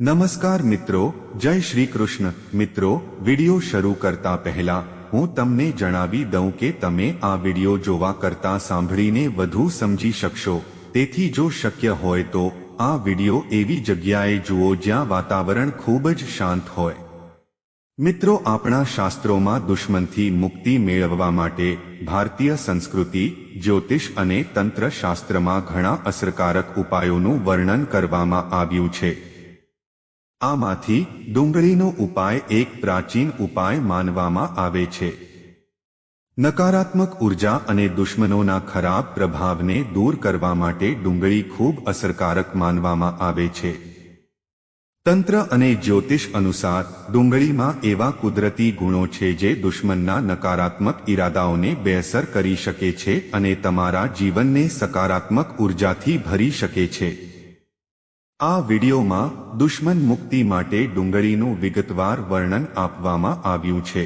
નમસ્કાર મિત્રો, જય શ્રી કૃષ્ણ. મિત્રો, વિડિયો શરૂ કરતા પહેલા હું તમને જણાવી દઉં કે તમે આ વિડિયો જોવા કરતા સાંભળીને વધુ સમજી શકશો. તેથી જો શક્ય હોય તો આ વિડિયો એવી જગ્યાએ જુઓ જ્યાં વાતાવરણ ખૂબ જ શાંત હોય. મિત્રો, આપણા શાસ્ત્રોમાં દુશ્મનથી મુક્તિ મેળવવા માટે ભારતીય સંસ્કૃતિ, જ્યોતિષ અને તંત્ર શાસ્ત્રમાં ઘણા અસરકારક ઉપાયોનું વર્ણન કરવામાં આવ્યું છે. આમાંથી ડુંગળીનો ઉપાય એક પ્રાચીન ઉપાય માનવામાં આવે છે. નકારાત્મક ઊર્જા અને દુશ્મનોના ખરાબ પ્રભાવને દૂર કરવા માટે ડુંગળી ખૂબ અસરકારક માનવામાં આવે છે. તંત્ર અને જ્યોતિષ અનુસાર, ડુંગળીમાં એવા કુદરતી ગુણો છે જે દુશ્મનના નકારાત્મક ઈરાદાઓને બેઅસર કરી શકે છે અને તમારા જીવનને સકારાત્મક ઉર્જાથી ભરી શકે છે. આ વિડિયોમાં દુશ્મન મુક્તિ માટે ડુંગળીનું વિગતવાર વર્ણન આપવામાં આવ્યું છે.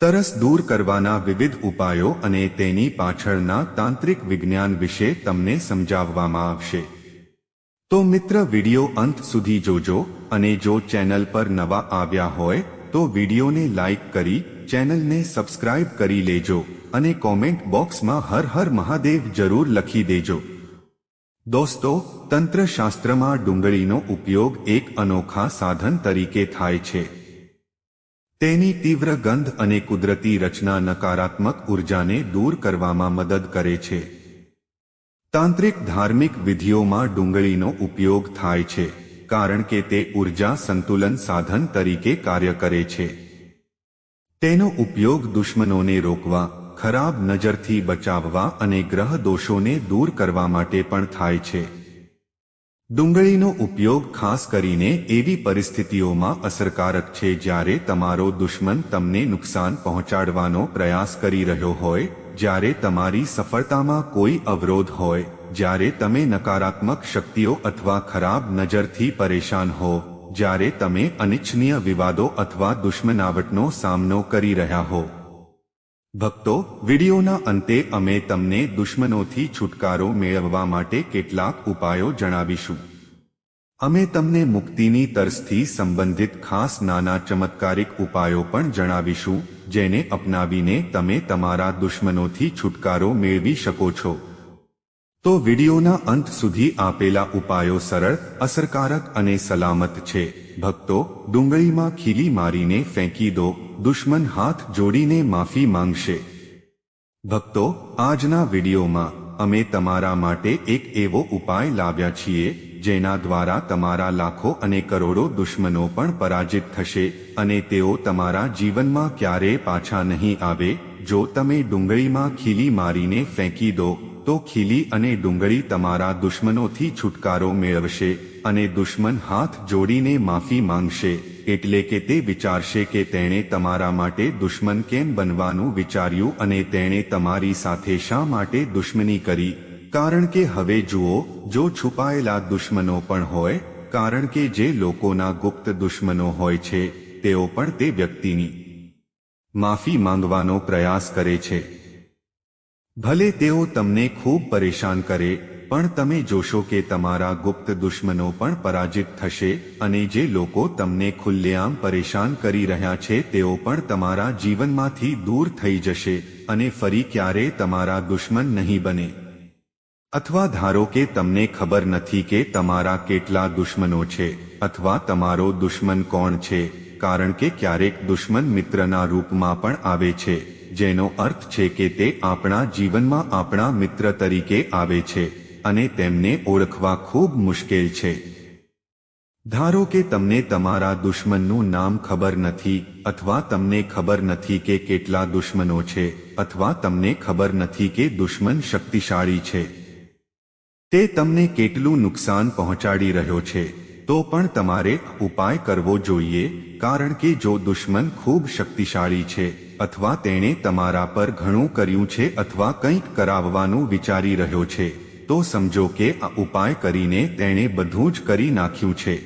તરસ દૂર કરવાના વિવિધ ઉપાયો અને તેની પાછળના તાંત્રિક વિજ્ઞાન વિશે તમને સમજાવવામાં આવશે. તો મિત્ર, વીડિયો અંત સુધી જોજો અને જો ચેનલ પર નવા આવ્યા હોય, તો વિડીયોને લાઇક કરી, ચેનલને સબસ્ક્રાઇબ કરી લેજો અને કોમેન્ટ બોક્સમાં હર હર મહાદેવ જરૂર લખી દેજો. દોસ્તો, તંત્રશાસ્ત્રમાં ડુંગળીનો ઉપયોગ એક અનોખા સાધન તરીકે થાય છે. તેની તીવ્ર ગંધ અને કુદરતી રચના નકારાત્મક ઉર્જાને દૂર કરવામાં મદદ કરે છે. તાંત્રિક ધાર્મિક વિધિઓમાં ડુંગળીનો ઉપયોગ થાય છે, કારણ કે તે ઊર્જા સંતુલન સાધન તરીકે કાર્ય કરે છે. તેનો ઉપયોગ દુશ્મનોને રોકવા ખરાબ નજરથી બચાવવા અને ગ્રહ દોષોને દૂર કરવા માટે પણ થાય છે. ડુંગળીનો ઉપયોગ ખાસ કરીને એવી પરિસ્થિતિઓમાં અસરકારક છે જ્યારે તમારો દુશ્મન તમને નુકસાન પહોંચાડવાનો પ્રયાસ કરી રહ્યો હોય, જ્યારે તમારી સફળતામાં કોઈ અવરોધ હોય, જ્યારે તમે નકારાત્મક શક્તિઓ અથવા ખરાબ નજરથી પરેશાન હો, જ્યારે તમે અનિચ્છનીય વિવાદો અથવા દુશ્મનાવટનો સામનો કરી રહ્યા હો. ભક્તો, વિડીયોના અંતે અમે તમને દુશ્મનોથી છુટકારો મેળવવા માટે કેટલાક ઉપાયો જણાવીશું. અમે તમને મુક્તિની તરસથી સંબંધિત ખાસ નાના ચમત્કારિક ઉપાયો પણ જણાવીશું, જેને અપનાવીને તમે તમારા દુશ્મનોથી છુટકારો મેળવી શકો છો. તો વિડીયોના અંત સુધી આપેલા ઉપાયો સરળ, અસરકારક અને સલામત છે. ભક્તો, ડુંગળીમાં ખીલી મારીને ફેંકી દો. દુશ્મન હાથ જોડીને માફી માંગશે. ભક્તો, આજના વિડીયોમાં અમે તમારા માટે એક એવો ઉપાય લાવ્યા છીએ, જેના દ્વારા તમારા લાખો અને કરોડો દુશ્મનો પણ પરાજિત થશે અને તેઓ તમારા જીવનમાં ક્યારેય પાછા નહીં આવે. જો તમે ડુંગળીમાં ખીલી મારીને ફેંકી દો, તો ખીલી અને ડુંગળી તમારા દુશ્મનોથી છુટકારો મેળવશે અને દુશ્મન હાથ જોડીને માફી માંગશે. એટલે કે તે વિચારશે કે તેણે તમારા માટે દુશ્મન કેમ બનવાનું વિચાર્યું અને તેણે તમારી સાથે શા માટે દુશ્મની કરી? કારણ કે હવે જુઓ, જો છુપાયેલા દુશ્મનો પણ હોય, કારણ કે જે લોકોના ગુપ્ત દુશ્મનો હોય છે, તેઓ પણ તે વ્યક્તિની માફી માંગવાનો પ્રયાસ કરે છે. ભલે તેઓ તમને ખૂબ પરેશાન કરે પણ તમે જોશો કે તમારા ગુપ્ત દુશ્મનો પણ પરાજિત થશે અને જે લોકો તમને ખુલ્લેઆમ પરેશાન કરી રહ્યા છે, તેઓ પણ તમારા જીવનમાંથી દૂર થઈ જશે અને ફરી ક્યારે તમારા દુશ્મન નહીં બને. અથવા ધારો કે તમને ખબર નથી કે તમારા કેટલા દુશ્મનો છે, અથવા તમારો દુશ્મન કોણ છે, કારણ કે ક્યારેક દુશ્મન મિત્રના રૂપમાં પણ આવે છે, જેનો અર્થ છે કે તે આપણા જીવનમાં આપણા મિત્ર તરીકે આવે છે. અને તેમને ઓળખવા ખૂબ મુશ્કેલ છે. ધારો કે તમને તમારા દુશ્મનનું નામ ખબર નથી, અથવા તમને ખબર નથી કે કેટલા દુશ્મનો છે, અથવા તમને ખબર નથી કે દુશ્મન શક્તિશાળી છે. તે તમને કેટલું નુકસાન પહોંચાડી રહ્યો છે, તો પણ તમારે ઉપાય કરવો જોઈએ, કારણ કે જો દુશ્મન ખૂબ શક્તિશાળી છે, અથવા તેણે તમારા પર ઘણું કર્યું છે અથવા કંઈક કરાવવાનું વિચારી રહ્યો છે તો સમજો કે આ ઉપાય કરીને તેણે બધું જ કરી નાખ્યું છે.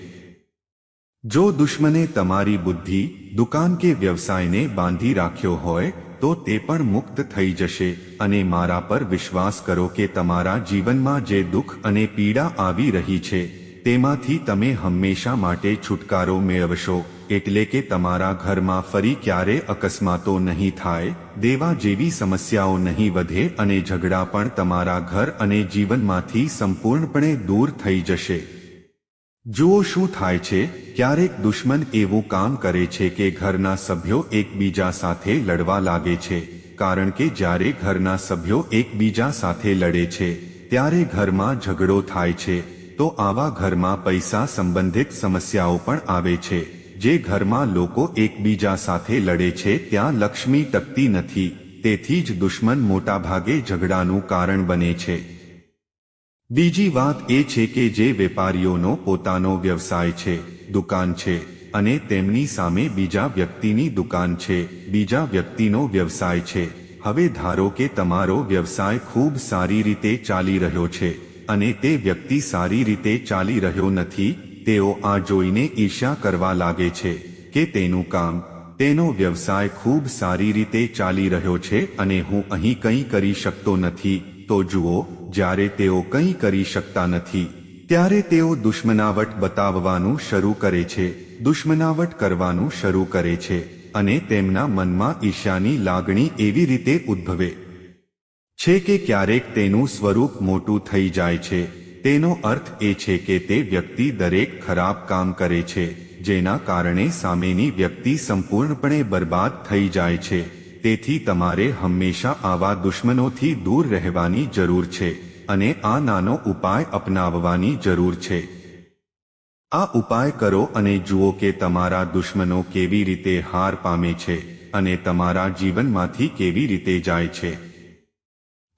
જો દુશ્મને તમારી બુદ્ધિ, દુકાન કે વ્યવસાયને બાંધી રાખ્યો હોય, તો તે પણ મુક્ત થઈ જશે અને મારા પર વિશ્વાસ કરો કે તમારા જીવનમાં જે દુઃખ અને પીડા આવી રહી છે તેમાંથી તમે હંમેશા માટે છુટકારો મેળવશો, એટલે કે તમારા ઘરમાં ફરી ક્યારે અકસ્માતો નહીં થાય, દેવા જેવી સમસ્યાઓ નહીં વધે અને ઝઘડા પણ તમારા ઘર અને જીવનમાંથી સંપૂર્ણપણે દૂર થઈ જશે. જુઓ શું થાય છે, ક્યારેક દુશ્મન એવું કામ કરે છે કે ઘરના સભ્યો એકબીજા સાથે લડવા લાગે છે, કારણ કે જ્યારે ઘરના સભ્યો એકબીજા સાથે લડે છે, ત્યારે ઘરમાં ઝઘડો થાય છે. તો આવા ઘરમાં પૈસા સંબંધિત સમસ્યાઓ પણ આવે છે. જે ઘરમાં લોકો એકબીજા સાથે લડે છે, ત્યાં લક્ષ્મી ટકતી નથી. તેથી જ દુશ્મન મોટાભાગે ઝઘડાનું કારણ બને છે. બીજી વાત એ છે કે જે વેપારીઓનો પોતાનો વ્યવસાય છે, દુકાન છે, અને તેમની સામે બીજા વ્યક્તિની દુકાન છે, બીજા વ્યક્તિનો વ્યવસાય છે. હવે ધારો કે તમારો વ્યવસાય ખૂબ સારી રીતે ચાલી રહ્યો છે અને તે વ્યક્તિ સારી રીતે ચાલી રહ્યો નથી, તેઓ આ જોઈને ઈર્ષ્યા કરવા લાગે છે કે તેનું કામ, તેનો વ્યવસાય ખૂબ સારી રીતે ચાલી રહ્યો છે અને હું અહીં કંઈ કરી શકતો નથી, તો જુઓ, જ્યારે તેઓ કંઈ કરી શકતા નથી, ત્યારે તેઓ દુશ્મનાવટ બતાવવાનું શરૂ કરે છે, દુશ્મનાવટ કરવાનું શરૂ કરે છે, અને તેમના મનમાં ઈર્ષ્યાની લાગણી એવી રીતે ઉદ્ભવે. છે કે ક્યારેક તેનું સ્વરૂપ મોટું થઈ જાય છે. તેનો અર્થ એ છે કે તે વ્યક્તિ દરેક ખરાબ કામ કરે છે, જેના કારણે સામેની વ્યક્તિ સંપૂર્ણપણે બરબાદ થઈ જાય છે. તેથી તમારે હંમેશા આવા દુશ્મનોથી દૂર રહેવાની જરૂર છે અને આ નાનો ઉપાય અપનાવવાની જરૂર છે. આ ઉપાય કરો અને જુઓ કે તમારા દુશ્મનો કેવી રીતે હાર પામે છે અને તમારા જીવનમાંથી કેવી રીતે જાય છે.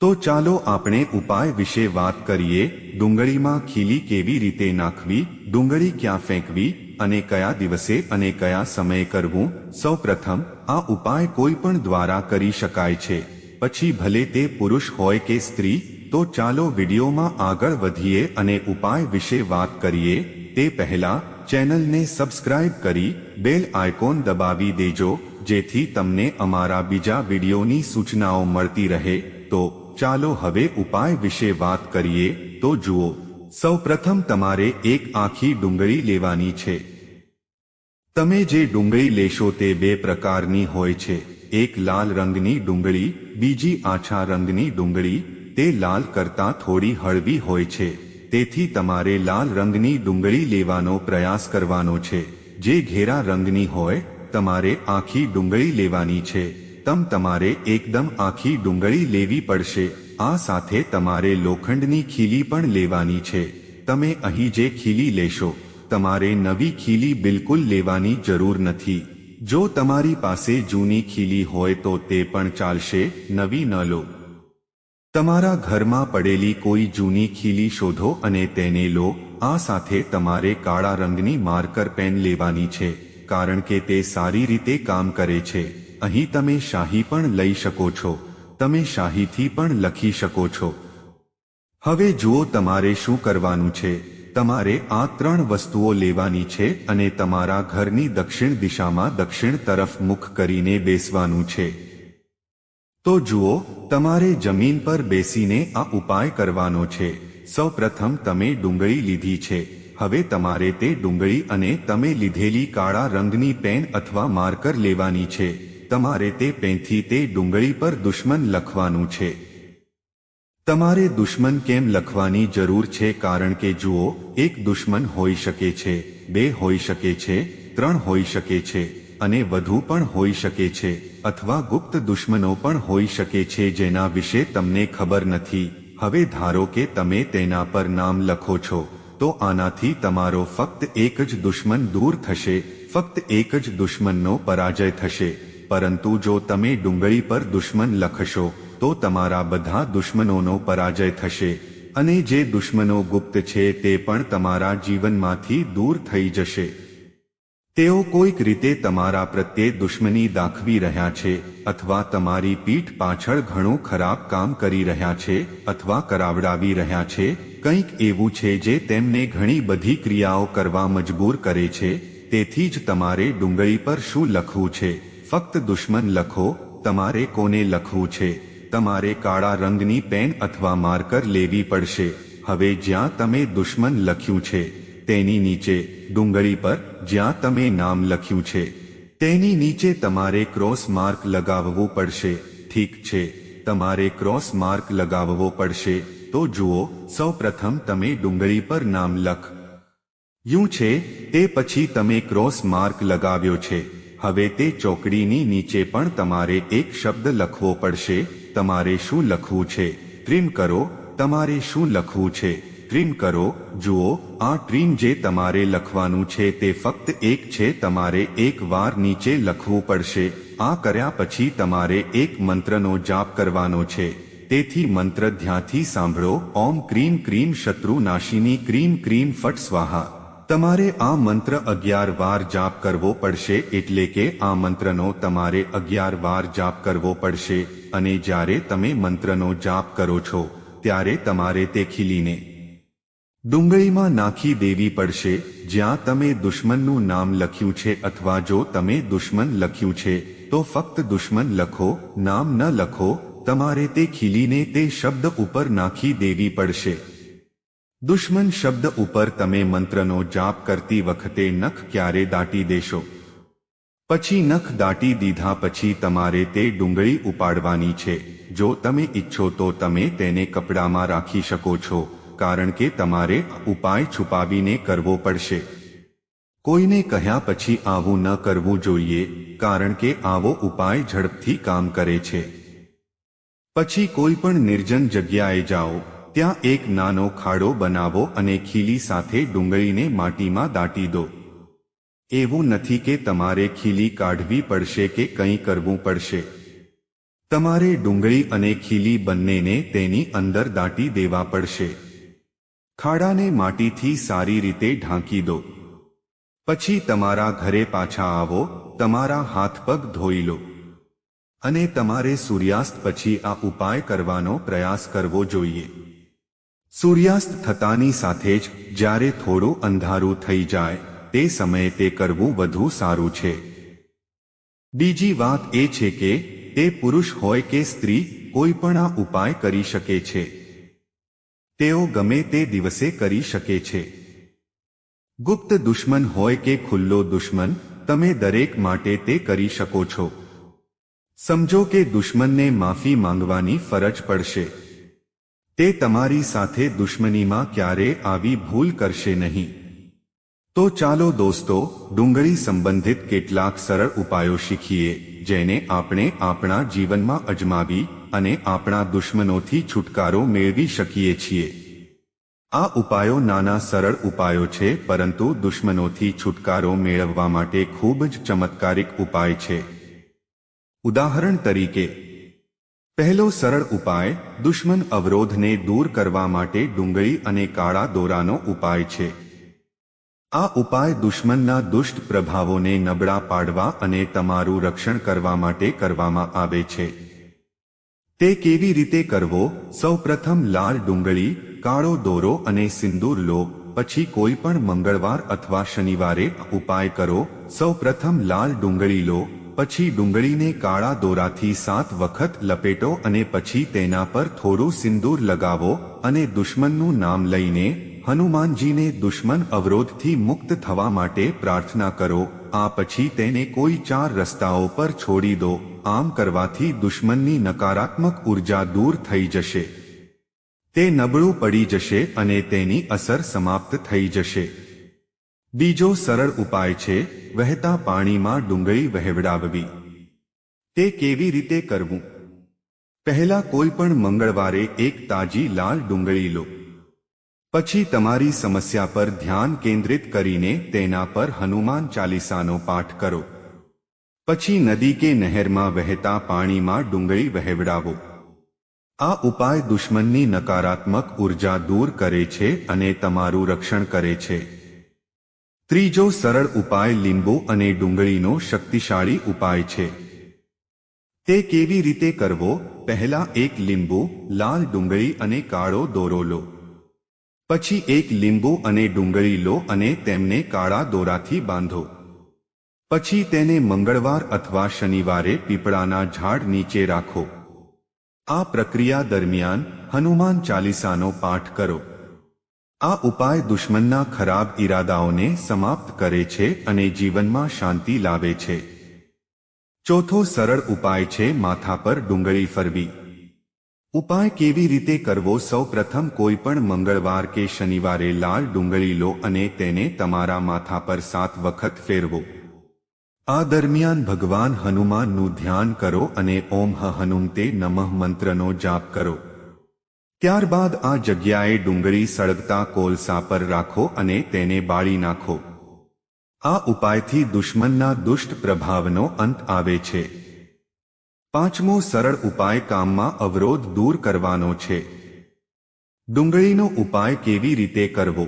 તો ચાલો આપણે ઉપાય વિશે વાત કરીએ, ડુંગળીમાં ખીલી કેવી રીતે નાખવી, ડુંગળી ક્યાં ફેંકવી અને કયા દિવસે અને કયા સમયે કરવું? સૌપ્રથમ, આ ઉપાય કોઈ પણ દ્વારા કરી શકાય છે. પછી ભલે તે પુરુષ હોય કે સ્ત્રી, તો ચાલો વિડીયોમાં આગળ વધીએ અને ઉપાય વિશે વાત કરીએ. તે પહેલા, ચેનલને સબસ્ક્રાઇબ કરી બેલ આઇકોન દબાવી દેજો, જેથી તમને અમારા બીજા વિડીયોની સૂચનાઓ મળતી રહે. તો ચાલો હવે ઉપાય વિશે વાત કરીએ તો જુઓ, સૌપ્રથમ તમારે એક આખી ડુંગળી લેવાની છે. તમે જે ડુંગળી લેશો તે બે પ્રકારની હોય છે. એક લાલ રંગની ડુંગળી, બીજી આછા રંગની ડુંગળી, તે લાલ કરતાં થોડી હળવી હોય છે. તેથી તમારે લાલ રંગની ડુંગળી લેવાનો પ્રયાસ કરવાનો છે. જે ઘેરા રંગની હોય, તમારે આખી ડુંગળી લેવાની છે. તમ તમારે એકદમ આખી ડુંગળી લેવી પડશે. આ સાથે તમારે લોખંડની ખીલી પણ લેવાની છે. તમે અહીં જે ખીલી લેશો, તમારે નવી ખીલી બિલકુલ લેવાની જરૂર નથી. જો તમારી પાસે જૂની ખીલી હોય તો તે પણ ચાલશે, નવી ન લો. તમારા ઘરમાં પડેલી કોઈ જૂની ખીલી શોધો અને તેને લો. આ સાથે તમારે કાળા રંગની માર્કર પેન લેવાની છે, કારણ કે તે સારી રીતે કામ કરે છે. અહીં તમે શાહી પણ લઈ શકો છો. તમે શાહીથી પણ લખી શકો છો. હવે જુઓ તમારે શું કરવાનું છે. તમારે આ ત્રણ વસ્તુઓ લેવાની છે અને તમારા ઘરની દક્ષિણ દિશામાં દક્ષિણ તરફ મુખ કરીને બેસવાનું છે. તો જુઓ, તમારે જમીન પર બેસીને આ ઉપાય કરવાનો છે. સૌપ્રથમ તમે ડુંગળી લીધી છે. હવે તમારે તે ડુંગળી અને તમે લીધેલી કાળા રંગની પેન અથવા માર્કર લેવાની છે. તમારે તે પેનથી તે ડુંગળી પર દુશ્મન લખવાનું છે. તમારે દુશ્મન કેમ લખવાની જરૂર છે? કારણ કે જુઓ, એક દુશ્મન હોઈ શકે છે, બે હોઈ શકે છે, ત્રણ હોઈ શકે છે, અને વધુ પણ હોઈ શકે છે, અથવા ગુપ્ત દુશ્મનો પણ હોઈ શકે છે જેના વિશે તમને ખબર નથી. હવે ધારો કે તમે તેના પર નામ લખો છો, તો આનાથી તમારો ફક્ત એક જ દુશ્મન દૂર થશે, ફક્ત એક જ દુશ્મનનો પરાજય થશે. પરંતુ જો તમે ડુંગળી પર દુશ્મન લખશો, તો તમારા બધા દુશ્મનોનો પરાજય થશે. અને જે દુશ્મનો ગુપ્ત છે, તે પણ તમારા જીવનમાંથી દૂર થઈ જશે. તેઓ કોઈક રીતે તમારા પ્રત્યે દુશ્મની દાખવી રહ્યા છે, અથવા તમારી પીઠ પાછળ ઘણું ખરાબ કામ કરી રહ્યા છે, અથવા કરાવડાવી રહ્યા છે, કંઈક એવું છે જે તેમને ઘણી બધી ક્રિયાઓ કરવા મજબૂર કરે છે, તેથી જ તમારે ડુંગળી પર શું લખવું છે? ફક્ત દુશ્મન લખો, તમારે કોને લખવું છે? તમારે કાળા રંગની પેન અથવા માર્કર લેવી પડશે. હવે જ્યાં તમે દુશ્મન લખ્યું છે, તેની નીચે, ડુંગળી પર, જ્યાં તમે નામ લખ્યું છે, તેની નીચે તમારે ક્રોસ માર્ક લગાવવું પડશે. ઠીક છે, તમારે ક્રોસ માર્ક લગાવવો પડશે. તો જુઓ, સૌપ્રથમ તમે ડુંગળી પર નામ લખ. યું છે, તે પછી તમે ક્રોસ માર્ક લગાવ્યો છે. હવે તે ચોકડીની નીચે પણ તમારે એક શબ્દ લખવો પડશે, તમારે શું લખવું છે? ટ્રીમ કરો, તમારે શું લખવું છે? ટ્રીમ કરો, જુઓ, આ ટ્રીમ જે તમારે લખવાનું છે તે ફક્ત એક છે, તમારે એક વાર નીચે લખવું પડશે. આ કર્યા પછી તમારે એક મંત્રનો જાપ કરવાનો છે. તેથી મંત્ર ધ્યાથી સાંભળો, ઓમ ક્રીમ ક્રીમ શત્રુ નાશિની ક્રીમ ક્રીમ ફટ સ્વાહા. તમારે આ મંત્ર અગિયાર વાર જાપ કરવો પડશે એટલે કે આ મંત્રનો તમારે અગિયાર વાર જાપ કરવો પડશે અને જ્યારે તમે મંત્રનો જાપ કરો છો, ત્યારે તમારે તે ખીલીને ડુંગળીમાં નાખી દેવી પડશે. જ્યાં તમે દુશ્મનનું નામ લખ્યું છે અથવા જો તમે દુશ્મન લખ્યું છે, તો ફક્ત દુશ્મન લખો, નામ ન લખો. તમારે તે ખીલીને તે શબ્દ ઉપર નાખી દેવી પડશે. દુશ્મન શબ્દ ઉપર તમે મંત્રનો જાપ કરતી વખતે નખ ક્યારે દાટી દેશો? પછી નખ દાટી દીધા પછી તમારે તે ડુંગળી ઉપાડવાની છે. જો તમે ઈચ્છો તો તમે તેને કપડામાં રાખી શકો છો, કારણ કે તમારે ઉપાય છુપાવીને કરવો પડશે. કોઈને કહ્યા પછી આવું ન કરવું જોઈએ, કારણ કે આવો ઉપાય ઝડપથી કામ કરે છે. પછી કોઈ પણ નિર્જન જગ્યાએ જાઓ ત્યાં એક નાનો ખાડો બનાવો અને ખીલી સાથે ડુંગળીને માટીમાં દાટી દો. એવું નથી કે તમારે ખીલી કાઢવી પડશે કે કંઈ કરવું પડશે. તમારે ડુંગળી અને ખીલી બંનેને તેની અંદર દાટી દેવા પડશે. ખાડાને માટીથી સારી રીતે ઢાંકી દો. પછી તમારા ઘરે પાછા આવો, તમારા હાથ પગ ધોઈ લો. અને તમારે સૂર્યાસ્ત પછી આ ઉપાય કરવાનો પ્રયાસ કરવો જોઈએ. સૂર્યાસ્ત થતાની સાથે જ જ્યારે થોડું અંધારું થઈ જાય, તે સમયે તે કરવું વધુ સારું છે. બીજી વાત એ છે કે, તે પુરુષ હોય કે સ્ત્રી, કોઈ પણ આ ઉપાય કરી શકે છે. તેઓ ગમે તે દિવસે કરી શકે છે. ગુપ્ત દુશ્મન હોય કે ખુલ્લો દુશ્મન, તમે દરેક માટે તે કરી શકો છો. સમજો કે દુશ્મનને માફી માંગવાની ફરજ પડશે. તે તમારી સાથે દુશ્મનીમાં ક્યારે આવી ભૂલ કરશે નહીં. તો ચાલો દોસ્તો, ડુંગળી સંબંધિત કેટલાક સરળ ઉપાયો શીખીએ, જેને આપણે આપણા જીવનમાં અજમાવી અને આપણા દુશ્મનોથી છુટકારો મેળવી શકીએ છીએ. આ ઉપાયો નાના સરળ ઉપાયો છે, પરંતુ દુશ્મનોથી છુટકારો મેળવવા માટે ખૂબ જ ચમત્કારિક ઉપાય છે. ઉદાહરણ તરીકે પહેલો સરળ ઉપાય દુશ્મન અવરોધને દૂર કરવા માટે ડુંગળી અને કાળા દોરાનો ઉપાય છે. આ ઉપાય દુશ્મનના દુષ્ટ પ્રભાવોને નબળા પાડવા અને તમારું રક્ષણ કરવા માટે કરવામાં આવે છે. તે કેવી રીતે કરવો? સૌપ્રથમ લાલ ડુંગળી, કાળો દોરો અને સિંદૂર લો, પછી કોઈ પણ મંગળવાર અથવા શનિવારે ઉપાય કરો. સૌપ્રથમ લાલ ડુંગળી લો પછી ડુંગળીને કાળા દોરાથી સાત વખત લપેટો અને પછી તેના પર થોડું સિંદૂર લગાવો અને દુશ્મનનું નામ લઈને હનુમાનજીને દુશ્મન અવરોધથી મુક્ત થવા માટે પ્રાર્થના કરો. આ પછી તેને કોઈ ચાર રસ્તાઓ પર છોડી દો. આમ કરવાથી દુશ્મનની નકારાત્મક ઊર્જા દૂર થઈ જશે. તે નબળું પડી જશે અને તેની અસર સમાપ્ત થઈ જશે. બીજો સરળ ઉપાય છે વહેતા પાણીમાં ડુંગળી વહેવડાવવી. તે કેવી રીતે કરવું? પહેલા કોઈ પણ મંગળવારે એક તાજી લાલ ડુંગળી લો. પછી તમારી સમસ્યા પર ધ્યાન કેન્દ્રિત કરીને તેના પર હનુમાન ચાલીસાનો પાઠ કરો. પછી નદી કે નહેરમાં વહેતા પાણીમાં ડુંગળી વહેવડાવો. આ ઉપાય દુશ્મનની નકારાત્મક ઊર્જા દૂર કરે છે અને તમારું રક્ષણ કરે છે. ત્રીજો સરળ ઉપાય લીંબુ અને ડુંગળીનો શક્તિશાળી ઉપાય છે. તે કેવી રીતે કરવો? પહેલા એક લીંબુ, લાલ ડુંગળી અને કાળો દોરો લો. પછી એક લીંબુ અને ડુંગળી લો અને તેમને કાળા દોરાથી બાંધો. પછી તેને મંગળવાર અથવા શનિવારે પીપળાના ઝાડ નીચે રાખો. આ પ્રક્રિયા દરમિયાન હનુમાન ચાલીસાનો પાઠ કરો. આ ઉપાય દુશ્મનના ખરાબ ઈરાદાઓને સમાપ્ત કરે છે અને જીવનમાં શાંતિ લાવે છે. ચોથો સરળ ઉપાય છે માથા પર ડુંગળી ફરવી. ઉપાય કેવી રીતે કરવો? સૌ પ્રથમ કોઈ પણ મંગળવાર કે શનિવારે લાલ ડુંગળી લો અને તેને તમારા માથા પર સાત વખત ફેરવો. આ દરમિયાન ભગવાન હનુમાનનું ધ્યાન કરો અને ઓમ હ હનુમતે નમઃ મંત્રનો જાપ કરો. ત્યારબાદ આ જગ્યાએ ડુંગળી સળગતા કોલસા પર રાખો અને તેને બાળી નાખો. આ ઉપાયથી દુશ્મનના દુષ્ટ પ્રભાવનો અંત આવે છે. પાંચમો સરળ ઉપાય કામમાં અવરોધ દૂર કરવાનો છે. ડુંગળીનો ઉપાય કેવી રીતે કરવો?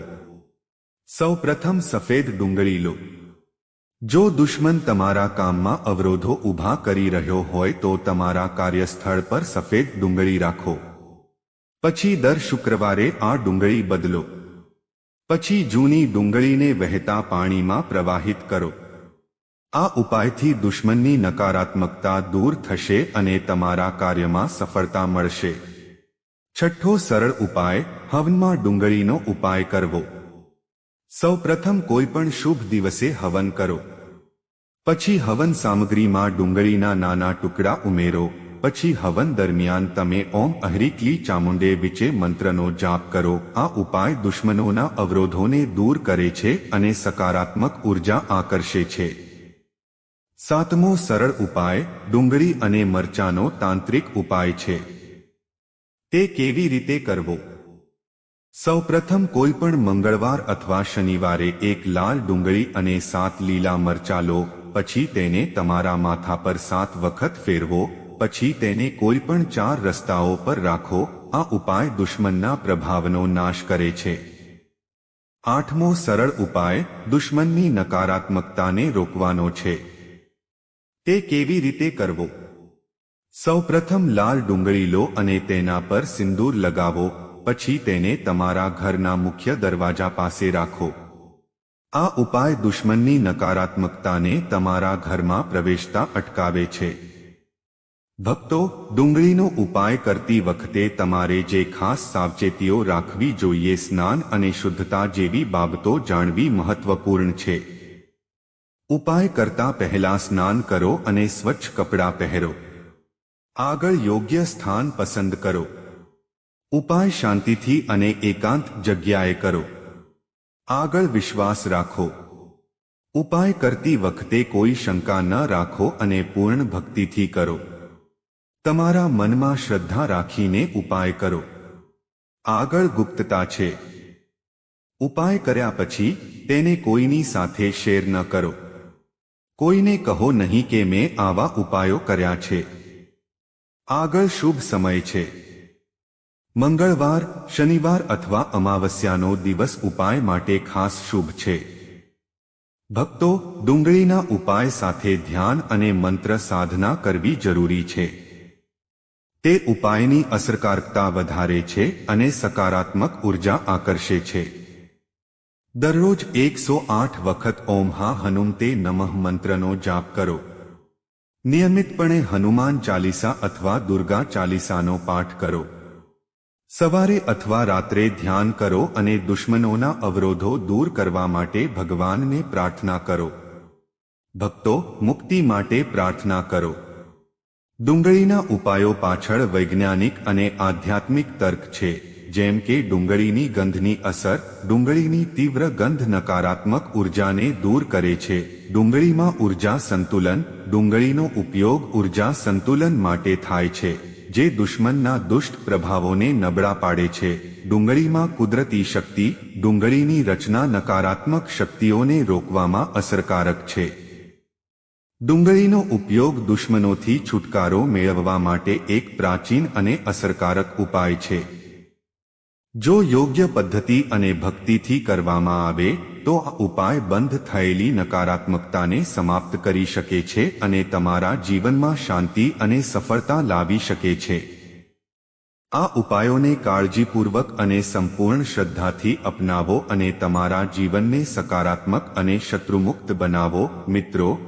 સૌ પ્રથમ સફેદ ડુંગળી લો. જો દુશ્મન તમારા કામમાં અવરોધો ઊભા કરી રહ્યો હોય તો તમારા કાર્યસ્થળ પર સફેદ ડુંગળી રાખો. પછી દર શુક્રવારે આ ડુંગળી બદલો. પછી જૂની ડુંગળીને વહેતા પાણીમાં પ્રવાહિત કરો. આ ઉપાયથી દુશ્મનની નકારાત્મકતા દૂર થશે અને તમારા કાર્યમાં સફળતા મળશે. છઠ્ઠો સરળ ઉપાય, હવનમાં ડુંગળીનો ઉપાય કરવો. સૌ પ્રથમ કોઈ શુભ દિવસે હવન કરો. પછી હવન સામગ્રીમાં ડુંગળીના નાના ટુકડા ઉમેરો. પછી હવન દરમિયાન તમે ઓમ અહરિકલી ચામુંડે વિચે મંત્રનો જાપ કરો. આ ઉપાય દુશ્મનોના અવરોધોને દૂર કરે છે અને સકારાત્મક ઊર્જા આકર્ષે છે. સાતમો સરળ ઉપાય, ડુંગળી અને મરચાનો તાંત્રિક ઉપાય છે. તે કેવી રીતે કરવો? સૌપ્રથમ કોઈ પણ મંગળવાર અથવા શનિવારે એક લાલ ડુંગળી અને સાત લીલા મરચા લો, પછી તેને તમારા માથા પર સાત વખત ફેરવો પછી તેને કોઈ પણ ચાર રસ્તાઓ પર રાખો, આ ઉપાય દુશ્મનના પ્રભાવનો નાશ કરે છે. આઠમો સરળ ઉપાય, દુશ્મનની નકારાત્મકતાને રોકવાનો છે. તે કેવી રીતે કરવો? સૌપ્રથમ લાલ ડુંગળી લો અને તેના પર સિંદૂર લગાવો, પછી તેને તમારા ઘરના મુખ્ય દરવાજા પાસે રાખો. આ ઉપાય દુશ્મનની નકારાત્મકતાને તમારા ઘરમાં પ્રવેશતા અટકાવે છે. ભક્તો, ડુંગળીનો ઉપાય કરતી વખતે તમારે જે ખાસ સાવચેતીઓ રાખવી જોઈએ, સ્નાન અને શુદ્ધતા જેવી બાબતો જાણવી મહત્વપૂર્ણ છે. ઉપાય કરતા પહેલા સ્નાન કરો અને સ્વચ્છ કપડાં પહેરો. આગળ યોગ્ય સ્થાન પસંદ કરો. ઉપાય શાંતિથી અને એકાંત જગ્યાએ કરો. આગળ વિશ્વાસ રાખો. ઉપાય કરતી વખતે કોઈ શંકા ન રાખો અને પૂર્ણ ભક્તિથી કરો. તમારા મનમાં શ્રદ્ધા રાખીને ઉપાય કરો. આગળ ગુપ્તતા છે. ઉપાય કર્યા પછી તેને કોઈની સાથે શેર ન કરો. કોઈને કહો નહીં કે મેં આવા ઉપાયો કર્યા છે. આગળ શુભ સમય છે. મંગળવાર, શનિવાર અથવા અમાવસ્યાનો દિવસ ઉપાય માટે ખાસ શુભ છે. ભક્તો, ડુંગળીના ઉપાય સાથે ધ્યાન અને મંત્ર સાધના કરવી જરૂરી છે. તે ઉપાયની અસરકારકતા વધારે છે અને સકારાત્મક ઊર્જા આકર્ષે છે. દરરોજ એકસો આઠ વખત ઓમ હા હનુમતે નમઃ મંત્રનો જાપ કરો. નિયમિતપણે હનુમાન ચાલીસા અથવા દુર્ગા ચાલીસાનો પાઠ કરો. સવારે અથવા રાત્રે ધ્યાન કરો અને દુશ્મનોના અવરોધો દૂર કરવા માટે ભગવાનને પ્રાર્થના કરો. ભક્તો મુક્તિ માટે પ્રાર્થના કરો. ડુંગળીના ઉપાયો પાછળ વૈજ્ઞાનિક અને આધ્યાત્મિક તર્ક છે, જેમ કે ડુંગળીની ગંધની અસર ડુંગળીની તીવ્ર ગંધ નકારાત્મક ઉર્જાને દૂર કરે છે. ડુંગળીમાં ઊર્જા સંતુલન ડુંગળીનો ઉપયોગ ઊર્જા સંતુલન માટે થાય છે, જે દુશ્મનના દુષ્ટ પ્રભાવોને નબળા પાડે છે. ડુંગળીમાં કુદરતી શક્તિ ડુંગળીની રચના નકારાત્મક શક્તિઓને રોકવામાં અસરકારક છે. ડુંગળીનો ઉપયોગ દુશ્મનોથી છુટકારો મેળવવા માટે એક પ્રાચીન અને અસરકારક ઉપાય છે. જો યોગ્ય પદ્ધતિ અને ભક્તિથી કરવામાં આવે, તો આ ઉપાય બંધ થયેલી નકારાત્મકતાને સમાપ્ત કરી શકે છે અને તમારા જીવનમાં શાંતિ અને સફળતા લાવી શકે છે. આ ઉપાયોને કાળજીપૂર્વક અને સંપૂર્ણ શ્રદ્ધાથી અપનાવો અને તમારા જીવનને સકારાત્મક અને શત્રુમુક્ત બનાવો. મિત્રો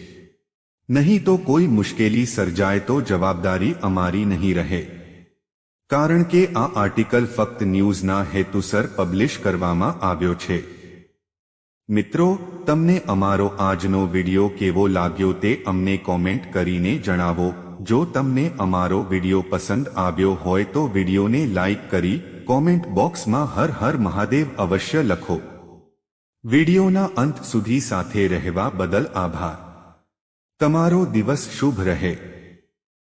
નહીં તો કોઈ મુશ્કેલી સર્જાય તો જવાબદારી અમારી નહીં રહે કારણ કે આ આર્ટિકલ ફક્ત ન્યૂઝના હેતુસર પબ્લિશ કરવામાં આવ્યો છે મિત્રો તમને અમારો આજનો વિડિયો કેવો લાગ્યો તે અમને કોમેન્ટ કરીને જણાવો જો તમને અમારો વિડિયો પસંદ આવ્યો હોય તો વિડિયોને લાઈક કરી કોમેન્ટ બોક્સમાં હર હર મહાદેવ અવશ્ય લખો વિડિયોના અંત સુધી સાથે રહેવા બદલ આભાર તમારો દિવસ શુભ રહે.